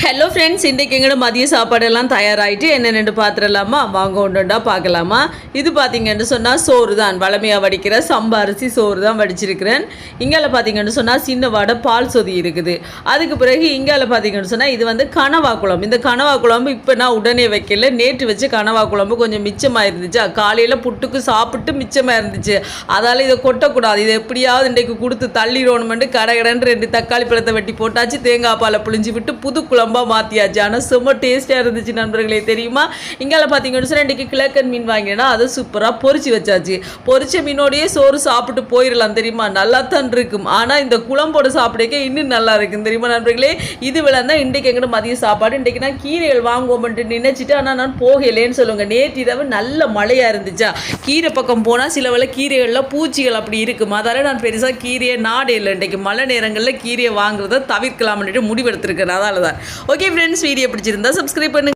Hello friends இன்றைக்கு எங்களோட மதிய சாப்பாடெல்லாம் தயாராகிட்டு என்னென்னு பார்த்துடலாமா வாங்க ஒன்றுண்டா பார்க்கலாமா? இது பார்த்தீங்கன்னு சொன்னால் சோறு தான் வளமையாக வடிக்கிற சம்பா அரிசி சோறு தான் வடிச்சிருக்கிறேன். இங்கால பார்த்தீங்கன்னு சொன்னால் சின்ன வடை பால் சொதி இருக்குது. அதுக்கு பிறகு இங்கால பார்த்தீங்கன்னு சொன்னால் இது வந்து கனவா குழம்பு. இந்த கனவா குழம்பு இப்போ நான் உடனே வைக்கல. நேற்று வச்சு கனவா குழம்பு கொஞ்சம் மிச்சமாக இருந்துச்சு. காலையில் புட்டுக்கு சாப்பிட்டு மிச்சமாக இருந்துச்சு. அதால் இதை கொட்டக்கூடாது. இதை எப்படியாவது இன்றைக்கு கொடுத்து தள்ளிடணுமெண்டு கடகடன்னு ரெண்டு தக்காளி பழத்தை வெட்டி போட்டாச்சு. தேங்காய் பாலை புளிஞ்சு விட்டு புது குழம்பாக மாற்றியாச்சு ஆனால் செம்ம டேஸ்ட்டாக இருந்துச்சு நண்பர்களே தெரியுமா? இங்கால பார்த்தீங்கன்னு சொன்னால் இன்றைக்கி கிழக்கன் மீன் வாங்கினா அதை சூப்பராக பொறிச்சு வச்சாச்சு. பொறிச்ச மீனோடையே சோறு சாப்பிட்டு போயிடலாம் தெரியுமா? நல்லா தான் இருக்கும். ஆனால் இந்த குழம்போட சாப்பிடக்க இன்னும் நல்லா இருக்கும் தெரியுமா நண்பர்களே? இது விளையாண்டா இன்றைக்கு எங்கிட்ட மதிய சாப்பாடு இன்றைக்கு நான் கீரைகள் வாங்குவோம்ட்டு நினைச்சிட்டு ஆனால் நான் போகலேன்னு சொல்லுங்க. நேற்று இரவு நல்ல மழையாக இருந்துச்சா? கீரை பக்கம் போனால் சில வேலை கீரைகளில் பூச்சிகள் அப்படி இருக்கும்? அதால நான் பெருசாக கீரையை நாடே இல்லை. இன்றைக்கு மழை நேரங்களில் கீரையை வாங்குறத தவிர்க்கலாம்னுட்டு முடிவெடுத்திருக்கேன். அதால் தான் ஓகே ஃப்ரெண்ட்ஸ் வீடியோ பிடிச்சிருந்தா சப்ஸ்கிரைப் பண்ணுங்க.